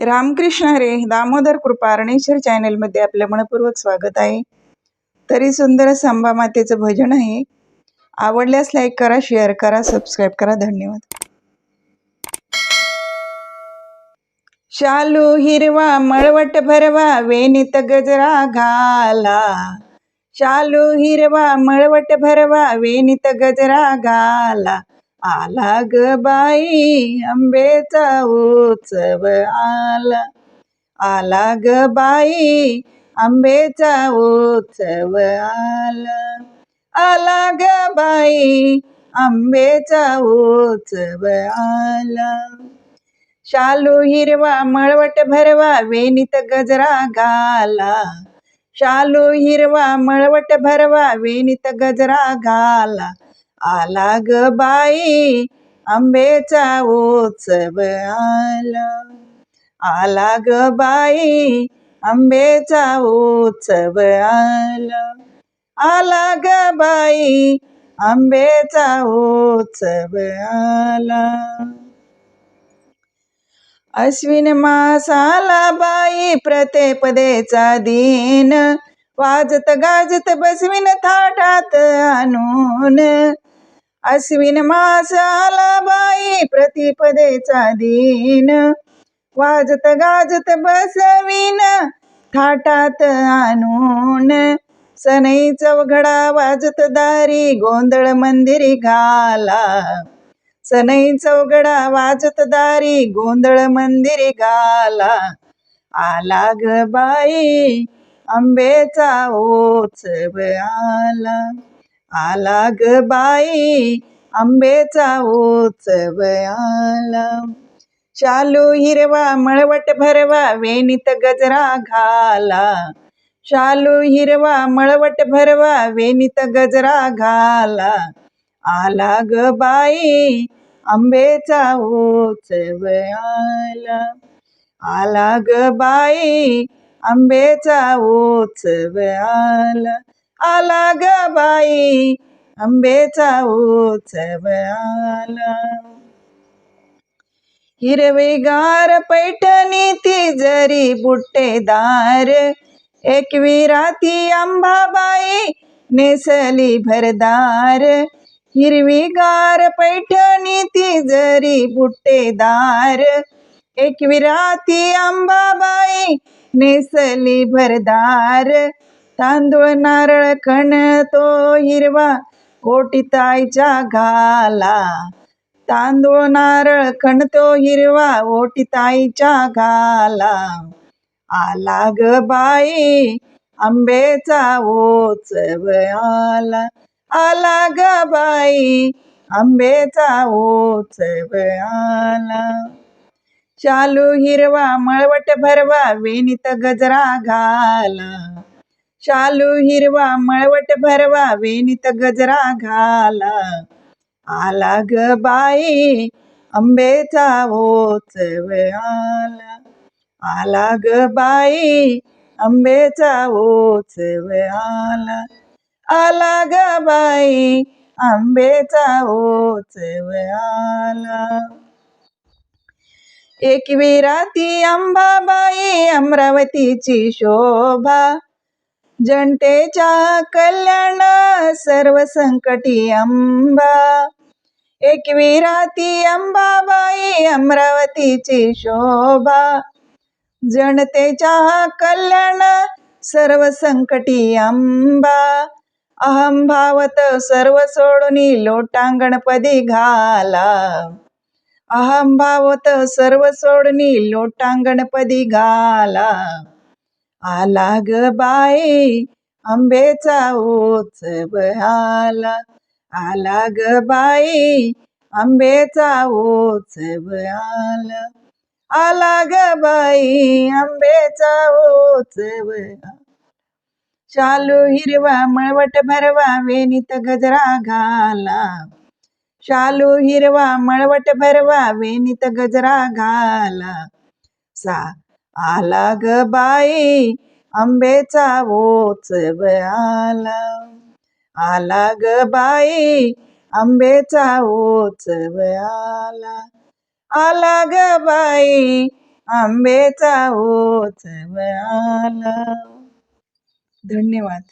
रामकृष्ण हरे दामोदर कृपा अरणेश्वर चॅनलमध्ये आपलं मनपूर्वक स्वागत आहे. तरी सुंदर संबा मातेचं भजन आहे. आवडल्यास लाईक करा शेअर करा सबस्क्राईब करा. धन्यवाद. शालू हिरवा मळवट भरवा वेणीत गजरा घाला. शालू हिरवा मळवट भरवा वेणीत गजरा घाला. आला ग बाई आंबेचा उत्सव आला. आला ग बाई आंबेचा उत्सव आला. आला ग बाई आंबेचा उत्सव आला. शालू हिरवा मळवट भरवा वेणीत गजरा घाला. शालू हिरवा मळवट भरवा वेणीत गजरा घाला. आला ग बाई आंबेचा उत्सव आला. आला ग बाई आंबेचा उत्सव आला. आला ग बाई आंबेचा उत्सव आला. अश्विन मासाला बाई प्रतेपदेचा दिन. वाजत गाजत बसविन थाटात आणून. अश्विन मास आला बाई प्रतिपदेचा दिन. वाजत गाजत बसविन थाटात आणून. सनई चौघडा वाजत दारी गोंधळ मंदिरी घाला. सनई चौघडा वाजत दारी गोंधळ मंदिरी घाला. आला ग बाई आंबेचा उत्सव आला. आला ग बाई आंबेचा उत्सव आला. शालू हिरवा मळवट भरवा वेणीत गजरा घाला. शालू हिरवा मळवट भरवा वेणीत गजरा घाला. आला ग बाई आंबेचा उत्सव आला. आला ग बाई आंबेचा उत्सव आला आला ग बाई. आंबेचा उत्सव आला. हिरवीगार पैठणी ती जरी बुट्टेदार एकवी राती अंबाबाई नेसली भरदार. हिरवीगार पैठणी ती जरी बुट्टेदार एकवी राती अंबाबाई नेसली भरदार तांदूळ नारळ कण तो हिरवा ओटीताईच्या घाला तांदूळ नारळ खणतो हिरवा ओटीताईच्या घाला आला ग बाई आंबेचा ओचव आला आला ग बाई आंबेचा ओचव आला शालू हिरवा मळवट भरवा वेणीत गजरा घाला. शालू हिरवा मळवट भरवा वेणीत गजरा घाला. आला ग बाई आंबेचा ओचव आला. आला ग बाई आंबेचा ओचव आला. आला ग बाई आंबेचा ओचव एक विराती अंबाबाई अमरावतीची शोभा. जनतेच्या कल्याण सर्व संकटी अंबा एक विराती अंबाबाई अमरावतीची शोभा. जनतेच्या कल्याण सर्व संकटी अंबा अहंभावत सर्व सोडून लोटांगणपदी घाला. अहम भावत सर्व सोडणी लोटांगणपदी घाला. आला ग बाई आंबेचा उत्सव आला. आला ग बाई आंबेचा उत्सव आला. आला ग बाई आंबेचा उत्सव शालू हिरवा मळवट भरवा वेणीत गजरा घाला. शालू हिरवा मळवट भरवा वेणीत गजरा घाला. सा आला ग बाई आंबेचा ओचव आला आला ग बाई आंबेचा ओचव आला आला ग बाई आंबेचा ओचव आला धन्यवाद.